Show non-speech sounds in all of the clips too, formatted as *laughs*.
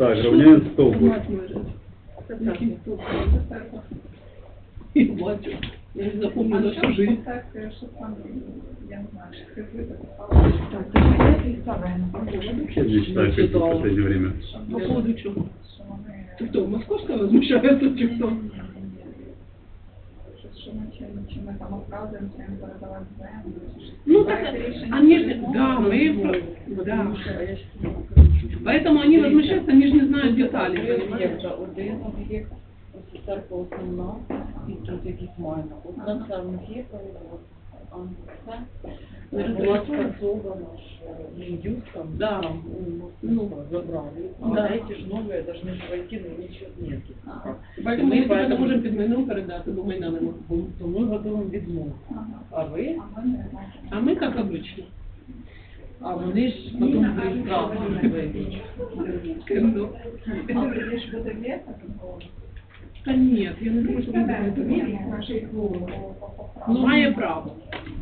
Так, Равнян Стовбур. Який стовбур? Я бачу. Я не запомнила всю жизнь. Так, що там, я не знаю, що ти записала. Так, це моя підстава. Вообще не читаю Facebook в последнее время. По поводу чого? Що вони... Ти хто, московська возмущається чи хто? Що- Що ми чи, чи ми там оправдуємося, їм передавати землю. чи що. Ну так, Це рішення они же, суду. да, мы, про- да. Поэтому они возмущаются, они же не знают деталей, понимаете? об'єкта, один об'єкт, ось церква основна, і тут якісь майна. От на це в них є перевод. А це Не була розраховано? скасована ж Міндюс там, Да. там Ну. ну, забрали. А Да. эти ж новые должны же войти, но ничего нету. Поэтому мы тебе не можемо під майном передати, бо майна нема. То ми готуємо відмову. Ага. А ви? А ми не знаємо. А ми, як обычно. А вони ж потім правду вийдуть. Та ні, я не думаю, що вони ну, має право.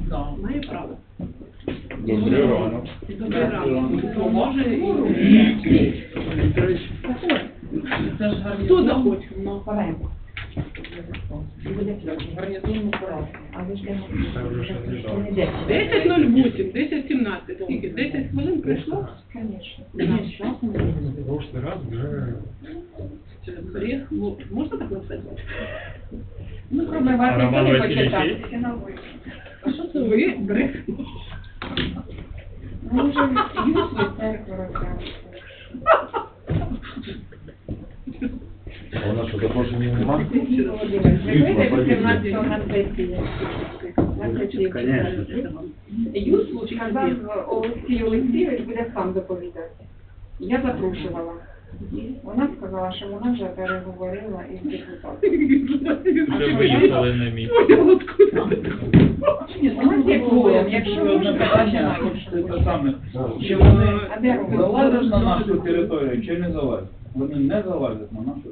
Да. Має право. Добрий ранок. Добрий ранок. Хто може і... Хто захоче? Ну, ж щось лежало. 10.08, 10.17, скільки? 10 хвилин Прошлый раз вже... Ну, можна так написати? Ну, кроме вас, ніхто не почитав. є? Всі на вулиці. А що це ви? Грех. Вже церкву розказують. А у нас що, запрошення нема? Сергій Володимирович, ви вийдете Юсла, 17 на сесії? На сесії. Конечно. Юслу сказав Олексій Олексійович буде сам доповідати. Я запрошувала. Вона сказала, що вона вже переговорила із депутатом. Вже виїхали на місце. У нас є кворум, якщо можна, починаємо. Саме, чи вони залазять на нашу територію, чи не залазять? Вони не залазять на нашу.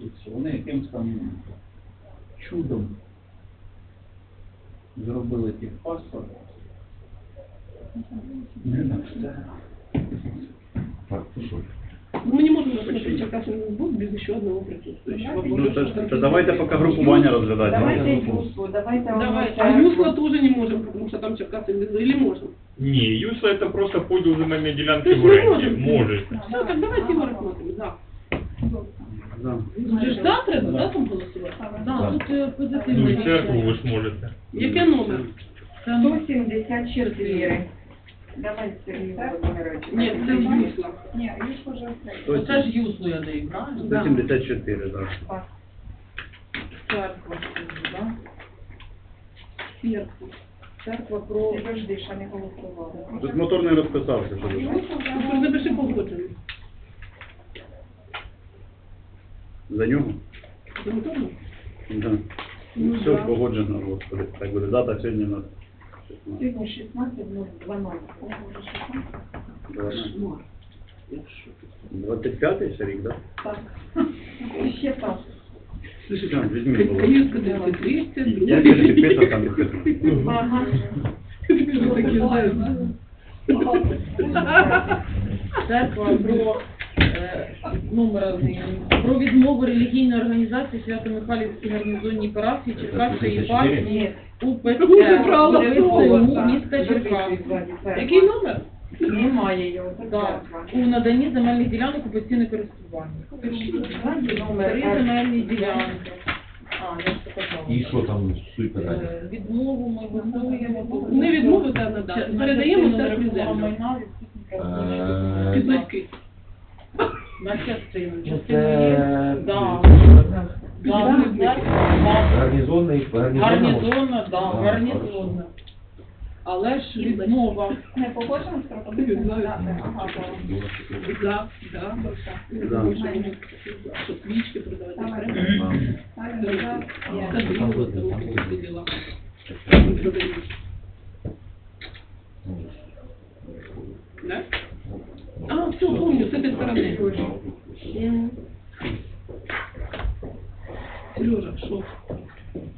І все, вони якимось там чудом зробили ті паспорт. Не на все. Так, ну що? Ну, мы не можем рассмотреть Черкасский бог без еще одного присутствующего. Ну, то, то давайте пока групування розглядати. Давайте Юслу, давайте Давай. Олексію. А Юсла тоже не можем, потому что там Черкасы без... Или можем? Ні, Юсла це просто поділ земельної ділянки Тобто в ми оренді. можемо? Може. Все, так давайте его рассмотрим, да. Да. Ж да, треба, да, там голосувати? Да, тут е, Ну позитивне і церкву ви рішення. ж можете. Яке номер? Це 174. Давай, Сергій Володимирович. Нет, це Юсла. Ні, Юслу вже все. Оце ж юслу я даю, правильно? 174, да. Так. Церква, да? Церква. Церква про... Підожди, ще не голосували. Тут мотор не розписався, що ви. Запиши погодження. За нього? Це моторно? Да. Ну, Все да. погоджено, господи. Так буде дата сьогодні у нас. Сьогодні 16.12. 12. Кошмар. Якщо тут. 25 ще рік, да? Так. *laughs* Ще так. Слушай, там, будь ласка. Київська 230, Я перший підписав, там підписано. Ага. Такі знаєш. Церква про е, номер один. про відмову релігійної організації Свято-Михайлівській гарнізонній парафії Черкаської єпархії УПЦ Дуже правда, міста Черкас. Який номер? Немає його, Так, у наданні земельних ділянок у постійне користування. Три земельні ділянки. А, я ж показала. І що там суть питання? Е, Відмову ми готуємо. Не відмовити, а надати. Передаємо Частину церкві землю. майна Е. На частину. Ну, Частину це- є. Да. Да, Гарнізонний. церква, Гарнізонний, гарнізонний. Гарнізонна, да, гарнізонна. Але ж відмова. Не погоджено з пропозицією надати. Ага, так. За, да. Да. Що свічки продавати треба. Ставимо за. Є. Скажи, там всі діла. Продають. Да? А, все, помню, с этой стороны. Сережа, что?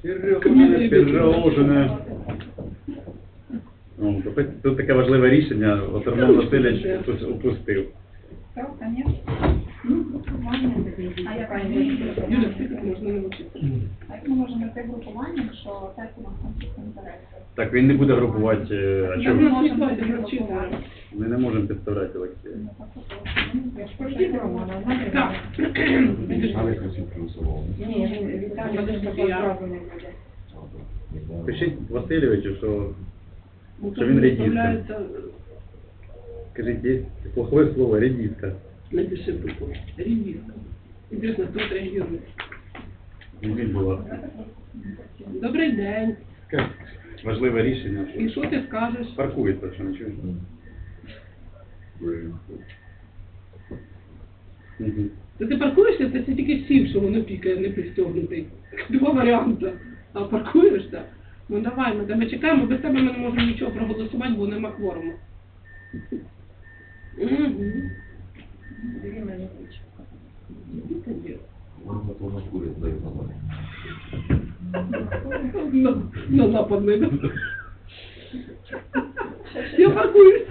Серйозне, пірожне. Ну, тут, таке важливе рішення, Роман Васильович упустив. Так, конечно. Юля, скільки можна навчитися? А як ми можемо йти групуванням, що тест у нас конфлікт інтересів? Так, він не буде групувати, е, а навчитися. Ми не можемо підставляти Олексія. Ну. Пишіть Васильовичу, що Ну, Що він редіска. Скажіть, є плохое слово редиска. Напиши тут. Ревизка. Интересно, кто отреагирует? Не було. Добрий день. Важливе рішення. І що ти скажеш? Паркується, що не чуєш. Мгм. Та ти паркуєшся, це, це тільки сів, що воно пікає, не пристегнутий. Два варіанти. А паркуєшся? Ну давай, ми тебе чекаємо, без тебе ми не можемо нічого проголосувати, бо нема кворуму. Угу. Дві минути. Вон на то на курі здає назад. На, на западний, да? Я паркуюсь.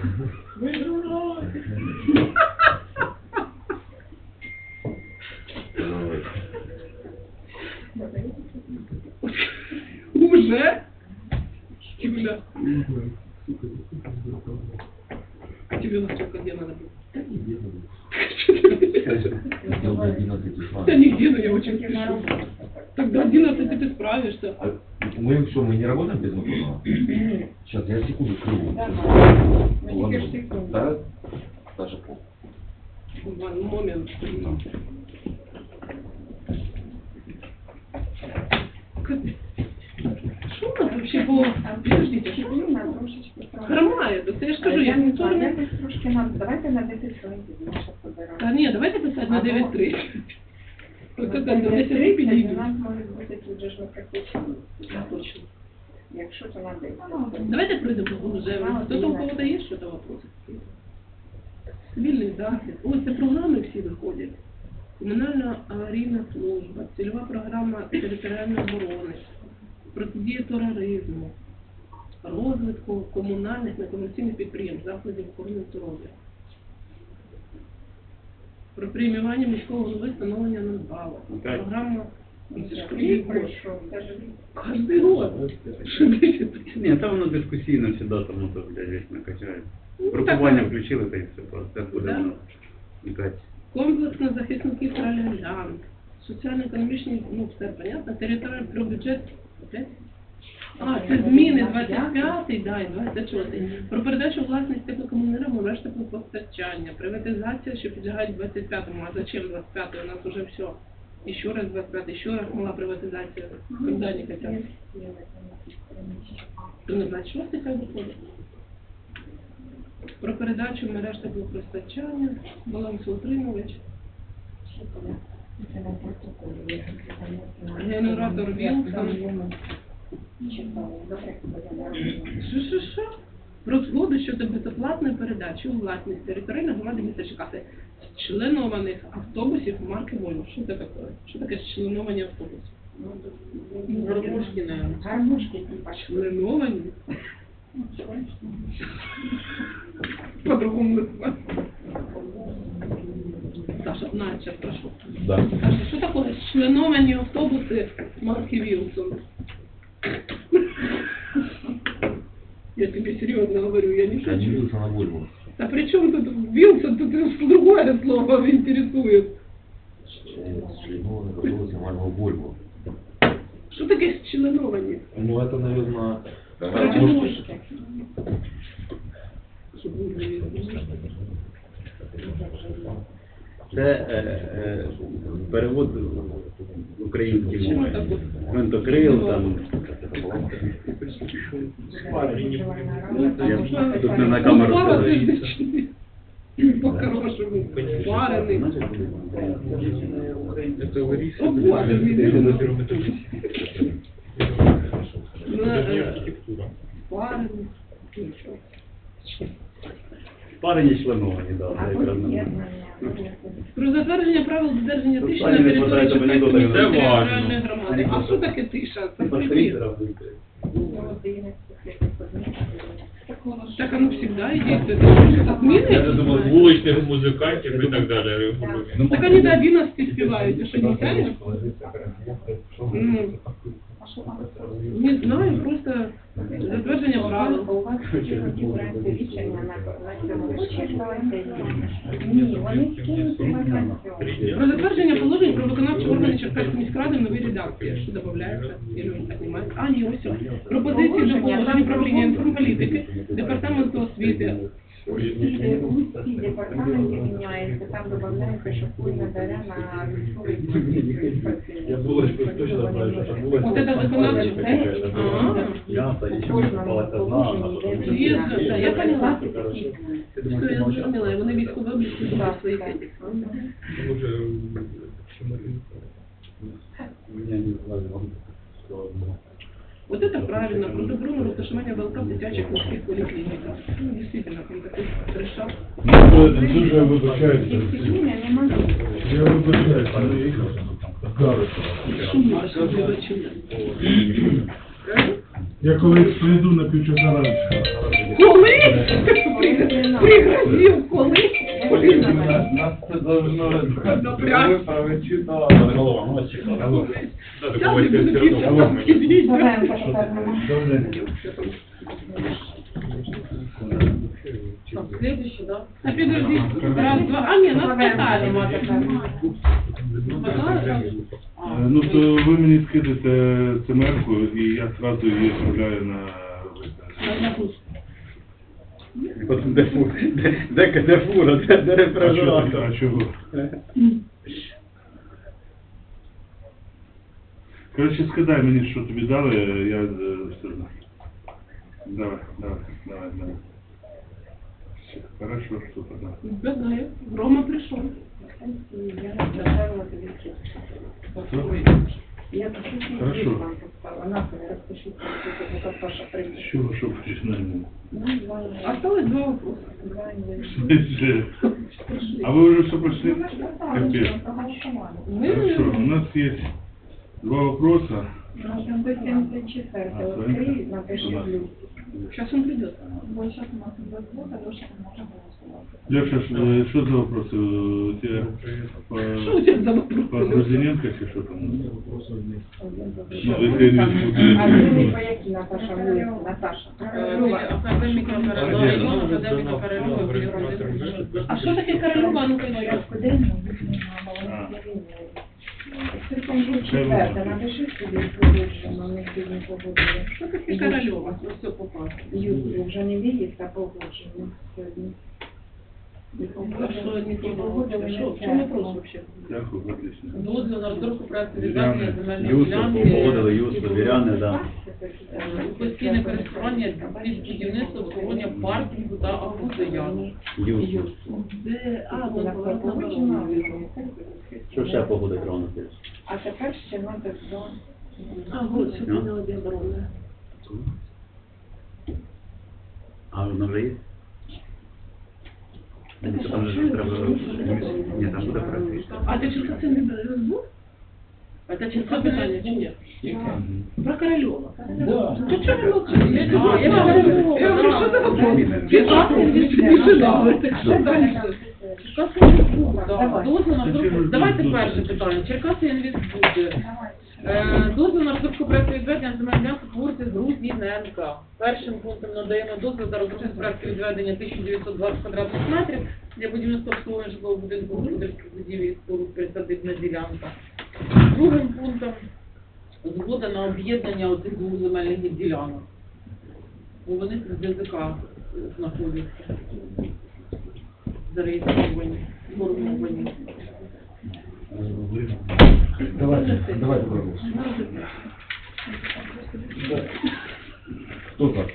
Уже? Юля. А тебе на сколько где надо было? Я вже 11 числа. Да нигде, но я очень спешу. Тогда 11 ты справишься. А мы что, мы не работаем без? Ні. Сейчас, я секунду скрыву. Да? Даже по. One момент. Капец. Что у нас трохи. хромает? Я ж кажу, я не знаю, трошки нам, давайте на 10 хвилин наша Та ні, давайте писати на 9.3. Ось так, на 10 10.30 підійду. у нас може бути тут же ж ми практично. Точно. Якщо то на 10. Давайте пройдемо вже. Хто там у кого-то є що-то вопроси? Цивільний захист. Ось це програми всі виходять. Комунальна аварійна служба, цільова програма територіальної оборони, протидія тероризму, розвитку комунальних некомерційних підприємств, закладів охорони здоров'я. Про преміювання міського голови встановлення надбавок. Програма. Кожний год. Ні, там воно дискусійно завжди там ото, блядь, весь накачають. Ну, Групування включили, та й все, просто це буде. Комплексно захисників громадян, соціально-економічні, ну все понятно, територіальний про бюджет. А, це зміни 25-й, да, і 26-й. Про передачу власність теплокомунерам мереж теплопостачання, приватизація, що підлягають 25-му. А зачем 25-й? У нас уже все. Еще раз 25-й, еще раз мала приватизація. Когда они хотят? То не 26-й хай виходить. Про передачу мереж теплопостачання, балансоутримувач. Це на там. Генератор я робила. Що, що, що? Про згоду щодо безоплатної передачі у власність територіальної громади міста Черкаси членованих автобусів марки Volvo. Що це таке? Що таке членовані автобуси? Гармошки, Гармошки, типа. Членовані? По-другому називати. Саша, знає, зараз прошу. Да. Саша, що таке членовані автобуси марки Вілсон? Я тебе серьезно говорю, я не Я не шучу. видел, что на Вольво. А при чем тут Вилсон, тут другое слово интересует. Членовый готовый нормального Вольво. Что такое членовані? Ну, это, наверное, Гармошки. Щоб ви розуміли. Це е, е, перевод української Чому мови. так от? Гвинтокрил, там. Я тут не на камеру Ну, пара сказав. тисяч. По-хорошему. Варений. Это вы О, Боже, рисуете мій. на первом этаже. На, Это не е, архитектура. Варений. Парені членовані, да, це Або якраз нормально. з'єднання. Про затвердження правил додержання Тут тиші Сані на не хватає, території щоб анекдоти Черкаської не було. територіальної громади. А що таке тиша? Це По привіт. телевізору вийти. Ну, от 11 годин. такого, Так оно всегда и действует. Это что, Зміни? Я думал, вуличных музыкантов и так далее. регулируем. Так они до 11 спевают, ты что, не знаешь? Ну, а що там? Не знаю, просто затвердження правил. Про затвердження положень про виконавчі органи Черкаської міськради в новій редакції. Що додається? А, ні, ось. Пропозиції до положень управління інформполітики, департаменту освіти. Всі всі департаменти там додається, що кульна даря на військовий Я булочку точно знаю, що там булочка. Вот это виконавчі. А, Я та ще не попалася знала. Я поняла. Короче, Все, я зрозуміла, вони військові області Так, своїх этих. Ну, уже, почему Меня не звали, вам все одно. Вот это правильно, про заборону розташування ВЛК в дитячих міських поліклініках. Ну, Дійсно, там такий трешак. Дуже вибачаюся. Я вибачаюся, але їх Шумно. Я колись прийду на півчаса раніше. Коли? Пригрозив, коли? Нас, це должно Добре. ви прочитали. Голова, ну, ось чекала. Следующий, да? А підожди, раз, два, а ні, нас питали. Е, Ну то ви мені скидете цемерку і я зразу її відправляю на виконання. Потім де фура, де, де, де фура, де, де А чого? рефрижератор. А чого? Коротше, скидай мені, що тобі дали, я е, все знаю. Давай, давай, давай, давай. Все, Хорошо, що тогда. Я знаю, Рома прийшов. Я всі. Я Хорошо. вам поставила. На, я розпишу, що тут прийде. Чого, що починаємо? Ну, два Осталось два вопроса. А ви вже все пройшли? Капець. Хорошо, у нас есть два вопроса. Ну, там 174 відкрий, напиши плюс. Сейчас он придет. Бо зараз у нас буде звук, а Леша не може голосувати. Леша, ш- э, что за вопросы? У тебя по, Что у тебя за по вопросы? Грузиненко или что там? Що? Ну, если не будет. А другий по якій Наташа вулиці? Наташа. Академіка Карелова, академіка Карелова, А что такое Королева? Ну, конечно. Куди? Четверте, напиши собі погоджено, не сьогодні погодили. Что такое Королева? Ну все, попало. Юрій вже не виїзд, а погоджено сьогодні. Дякую, отлично. Дозвіл на розробку проекту відведення земельної Юсу, погодили Юсу, віряни, да. Постійне користування під будівництво обслуговування паркінгу та автостоянок. Юсу. Де, а, ну, На наоборот, погоджено. наоборот. Що ще погодить Рона? А тепер ще треба до... А, вот, все поняла, где. А воно вже є? Так, Ні, а там що, же що треба... це? Ні, там буде практично. А ты что, ты не разбор? Это число питания, чи нет? Про Королева. Да. Ну что вы молчите? А, я говорю, говорю, я говорю, что за вопрос? Зміни. Пятнадцать здесь не жила, так что дальше? Да, Дозвіл на розробку. Давайте перше питання. Черкаси інвестбуди. Е, Дозвіл на розробку проекту відведення земельної ділянки творці з Грузіненка. Першим пунктом надаємо дозвіл на розробку проекту відведення 1920 квадратних метрів для будівництва обслуговування житлового будинку господарських будівель і споруд присадибна ділянка. Другим пунктом згода на об'єднання оцих двох земельних ділянок. Бо вони з ДЗК знаходяться. Зареєстровані, сформовані. Давайте, давайте проголосуємо. Хто за?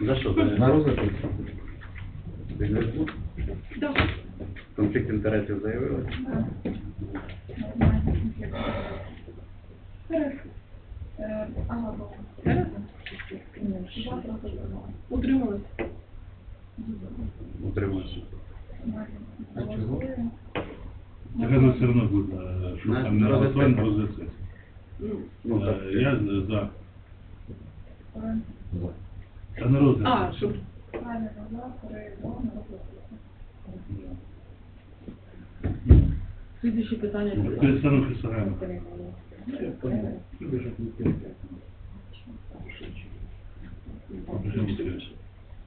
За що? На? Да. Конфлікт інтересів заявили? Ага, Утрималась. А чого? Так это все равно будет, э, что На- там на на голосование, на розгляд. розгляд. Ну, Ну, так. Э, Я за. За. Та не розгляд. А, щоб Правильно, назад, перейдемо на роботу. Слідуюче питання. Перестану Христогена.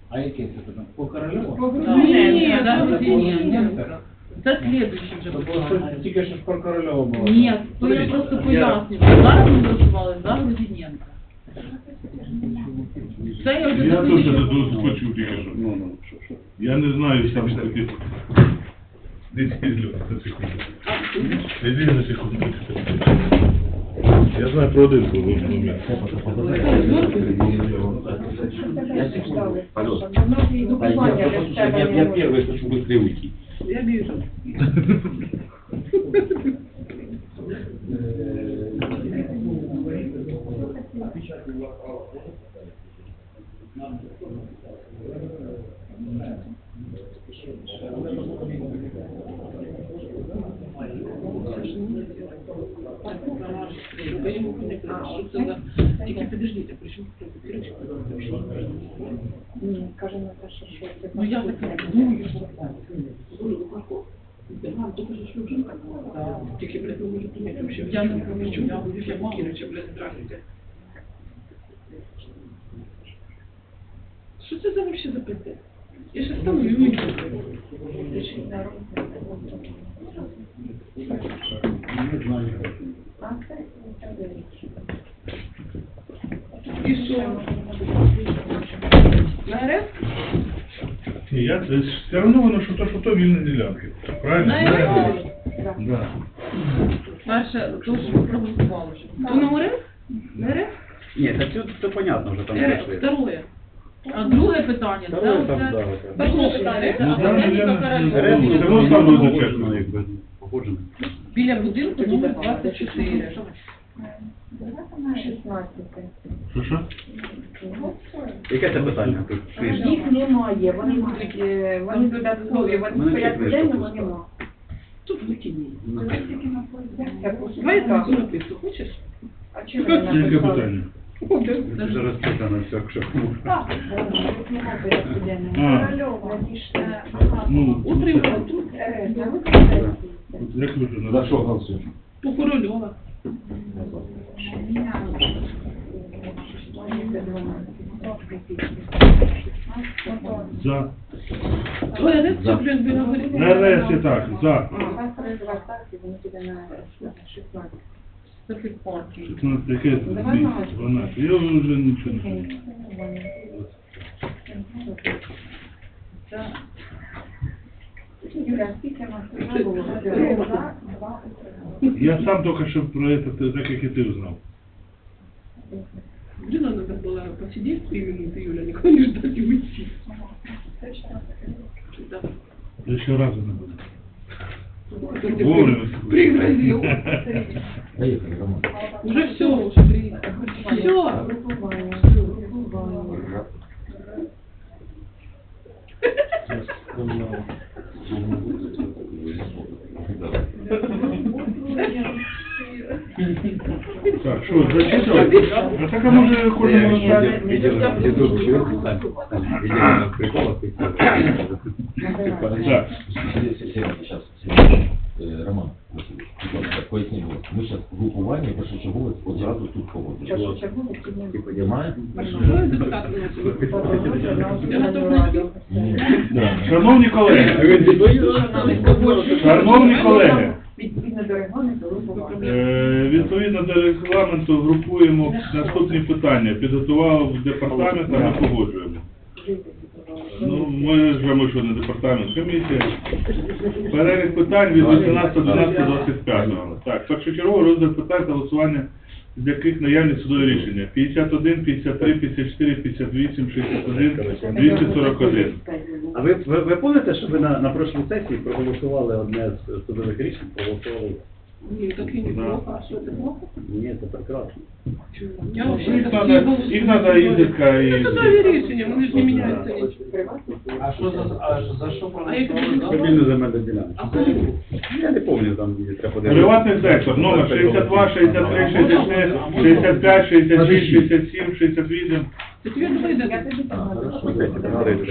А яке це питання? По Корольову? Ні, да, Грузиненка. Це слідуюче вже питання. Тільки що ж про Корольова було. Ні, то я просто пояснюю. Зараз ми голосували за Грузиненка. Це я вже Я теж слідуюче тут голосувала. почув тільки що. Ну, ну, що, що. Я не знаю всіх таких. Десь із на секунду. Іди на секунду. Я знаю про один був момент. Алло. Я, я первый хочу быстрее уйти. я біжу. Я йому не кажу, що це за... Тільки підождіть, а при чому Киричко? Ні, каже Наташа, що це Ну я так. думаю, що Вам тільки ж що жінка. Тільки, блядь, не можу прийняти вообще. Я не розумію, Чому я я буду мало. Кирича, блядь, здравствуйте. Що це за вообще за пиздец? Я ще стану і уйду. І що? На РФ? Ні, я, це все одно воно, що то, що то вільні ділянки. Правильно? На РФ? Да. Перше, то, що вже. То на РФ? На РФ? Ні, та це, це понятно вже там РФ, пройшли. второе. А друге питання, це Второе там, оце... да, це. Перше питання, це Ну, Академіка я- Ну, це воно саме погоджено, визначено. якби, погоджено. Біля будинку номер 24. Давайте 16. Що, що? Яке це питання? Їх немає, вони будуть, е, вони додаткові, вони в порядку денному нема. Тут викинь. Ну, Давай там напису, хочеш? А чого ви не Яке написали? питання? Все, якщо кому. Тут нема в порядку денному. А, Е, ну, Утримала тут. Е, да, ви як ви вже За що голосуєш? По Корольова. За. Ой, а де це, блядь, біля? На ресі так, за. Вас три так, вони піде на 16. Це під паркінг. 16, яке 12. Я вже нічого не знаю. За. Я сам только что про это, так как и ты узнал. Блин, надо было посидеть три минуты, Юля, никого не ждать и уйти. Це чотири. Да. Еще разу не буде. Кто тебе Вовремя. Пригрозил. Поїхали, Роман. Уже все, уже приехал. Все. Групування, групування. Так, що, зачитувати? А так, а може видел, приколов, Так. Сейчас, Роман, поясніть, ми зараз групування першочергове одразу тут на Ні. Шановні колеги, шановні колеги, Відповідно до регламенту групування. е, відповідно до регламенту групуємо наступні питання. Підготував департамент, а ми погоджуємо. Ну, ми ж ми що не департамент, комісія. Перелік питань від 18 до 25. Так, першочергово розгляд питань та голосування, з яких наявні судові рішення. 51, 53, 54, 58, 61, 241. А ви, ви, ви помните, що ви на, на прошлій сесії проголосували одне з судових рішень, проголосували? Не, так и не плохо. А что, это плохо? Прекрасно. Я вообще Їх такие треба, голосую. їх треба їздити і... Ну, судові рішення, вони ж не міняються нічого. А що за, а за що А як проголосували? Спільну земельну ділянку. А кому? Я не пам'ятаю, там її треба подивитися. Приватний сектор, номер 62, 63, 64, 65, 66, 67, 68, Так я думаю, Я де тобі А, так хорошо.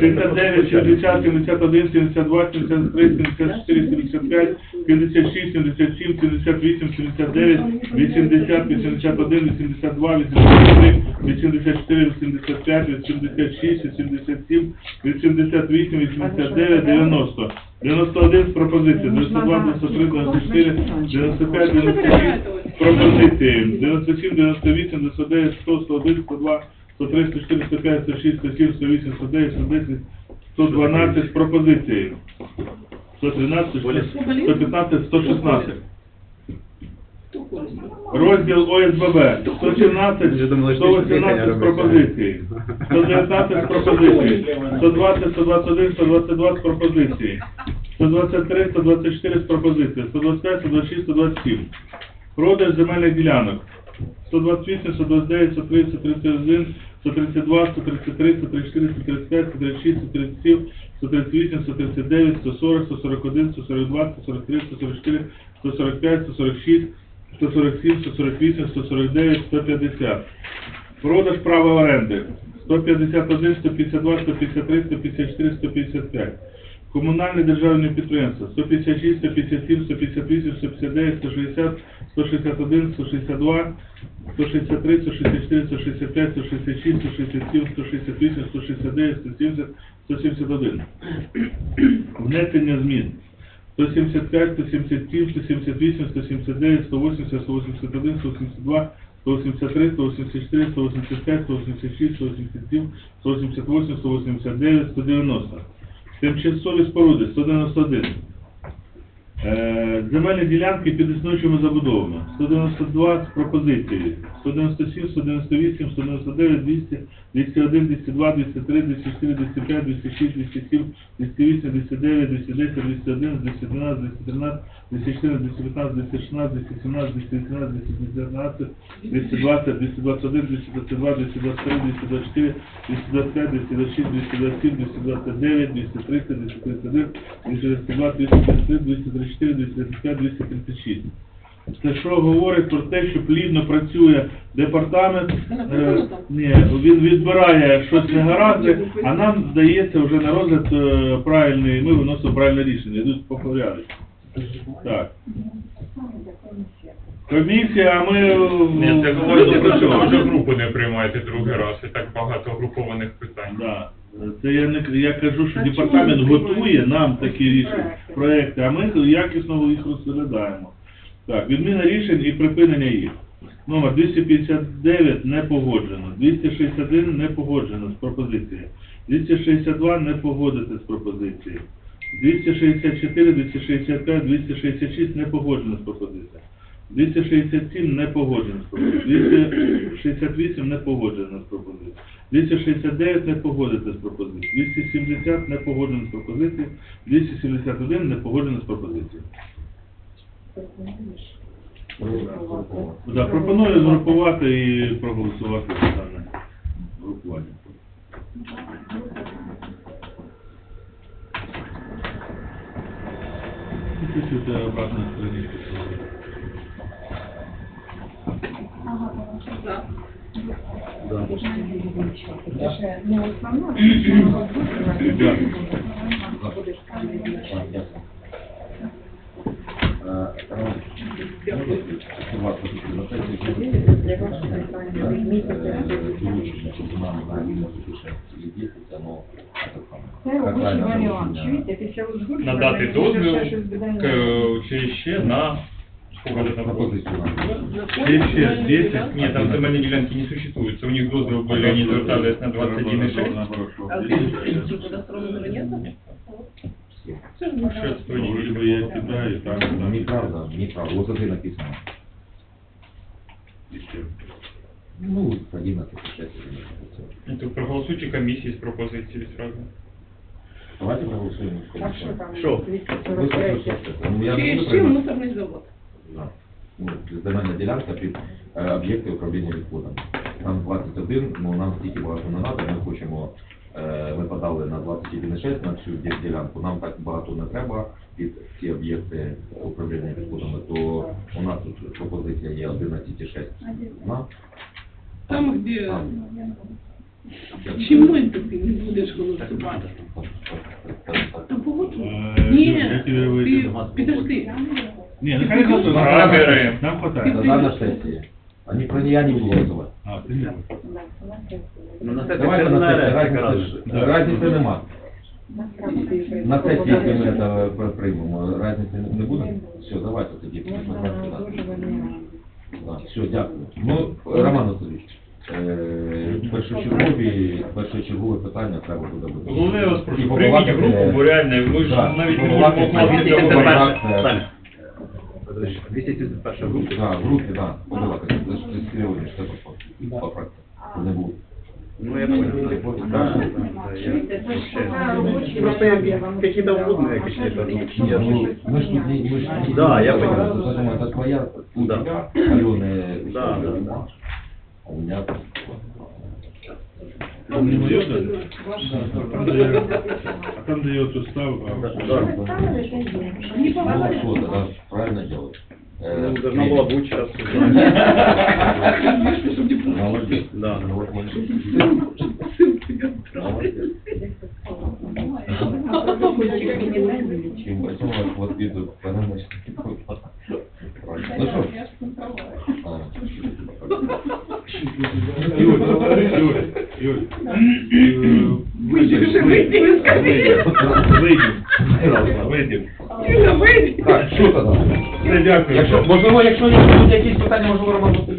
69, 60, 71, 72, 73, 74, 75, 56, 77, 78, 79, 80, 81, 82, 83, 84, 85, 86, 87, 88, 89, 90. 91 з пропозиції, 92, 93, 94, 95, 96 з пропозиції, 97, 98, 99, 100, 101, 102, 103, 104, 105, 106, 107, 108, 109, 110, 112 з пропозицією. 113, 115, 116. Розділ ОСББ. 117, 118 з пропозиції, 119 з пропозиції, 120, 121, 122 з пропозиції, 123, 124 з пропозиції, 125, 126, 127. Продаж земельних ділянок. 128, 129, 130, 131, 132, 133, 134, 135, 136, 137, 138, 139, 140, 141, 142, 143, 144, 145, 146, 147, 148, 149, 150. Продаж права оренди. 151, 152, 153, 154, 155. Комунальне державне підприємство 156, 157, 158, 159, 160, 161, 162, 163, 164, 165, 166, 167, 168, 169, 170, 171. Внесення змін. 175, 177, 178, 179, 180, 181, 182, 183, 184, 185, 186, 187, 188, 189, 190. Тимчасові споруди 191. Земельні ділянки під існуючими забудовами 192 з пропозицією, 197, 198, 199, 200, 201, 202, 203, 204, 205, 206, 207, 208, 209, 210, 211, 212, 213, 214, 215, 216, 217, 218, 219, 220, 221, 222, 223, 224, 225, 226, 227, 229, 230, 231, 232, 233, 234, 235, 236. Це що говорить про те, що плідно працює департамент, е, ні, він відбирає щось негаразди, а нам здається вже на розгляд е, правильний, ми виносимо правильне рішення, йдуть по порядку. Так. Комісія, а ми... Ні, це говорить про те, що ви вже групу не приймаєте другий раз, і так багато групованих питань. Да. Це я не я кажу, що департамент готує нам такі рішення, проекти, а ми якісно їх розглядаємо. Так, відміна рішень і припинення їх. Номер 259 не погоджено, 261 не погоджено з пропозицією, 262 не погодити з пропозицією, 264, 265, 266 не погоджено з пропозицією. 267 не погоджено з пропозицією. 268 не погоджено з пропозицією. 269 не погодити з пропозицією. 270 не погоджено з пропозицією. 271 не погоджено з пропозицією. Да, пропоную згрупувати і проголосувати за дане групування. Чуть-чуть обратно страничку. За. Да. Да. *clears throat* Це робочий варіант. Чуєте, після узгодження... Надати дозвіл к, чи ще на сколько там Пропозицію. Ще, ще, 10. Нет, там земельные делянки не существует. У них дозвіл были, они звертались на 21,6. А где кадастрового нет? Це ж не Щас, знаю. точно. Вроде бы я кидаю, так, Ну, так. Неправда, неправда. Вот это и написано. Еще. Ну, 11, 6, Это проголосуйте комиссии с пропозицией сразу. Давайте проголосуємо. Так що там? Що? 243. Ну, я Через дуже чим приймаю. мусорний завод? Да. Ну, земельна ділянка під е, об'єкти управління відходами. Там 21, ну нам стільки багато не треба, ми хочемо, е, ми подали на 21,6 на цю ді- ділянку, нам так багато не треба під ці об'єкти управління відходами, то у нас тут пропозиція є 11,6 на Там, где... Чому ти не будеш голосувати? Та погоджуй. Е, Ні, ти, підожди. Ні, нехай не голосує. Лагеры. Нам хватає. Тогда на сессии. Они про нее не будут голосовать. А, ти не. Ну, на сесії Давайте це на не сессии, якраз. разницы, разницы нема. На сессии, если мы это при- приймемо, разницы не буде? Все, давайте тоді. Да, все, дякую. Ну, Роман Васильович, е, першочергові, першочергове питання треба буде буде. Головне, я вас прошу, І прийміть побувати, групу, е, бо реально, ми ж да, навіть не побувати, можемо а обмазати дійсно, цього це бачити. перше. Саня. 271 група. Да, в групі, да, побувати. Це ж це Кирилович, це по- по фракції. Це не було. Ну, я понял. Да. Да, да, да, я- Просто я какие-то вводные какие-то. ну, я Ну, же- мы ж тут не, мы ж тут не- Да, я понял. Поэтому это твоя, у Да. тебя, Алены, Да, да, да. А у меня... Там не мое, да? А там дает устав. Не помогает. Правильно делает. Должна была быть участвовать. Молодец. Да. Молодец. Потом ну что? Юрий, Юрий. Юль, Юль, Юль. скажи. Вийдеш, вийдеш, Вийдемо. Вийдемо. Так, що тоді? Все, дякую. Якщо, можливо, якщо є якісь питання, можливо, Роман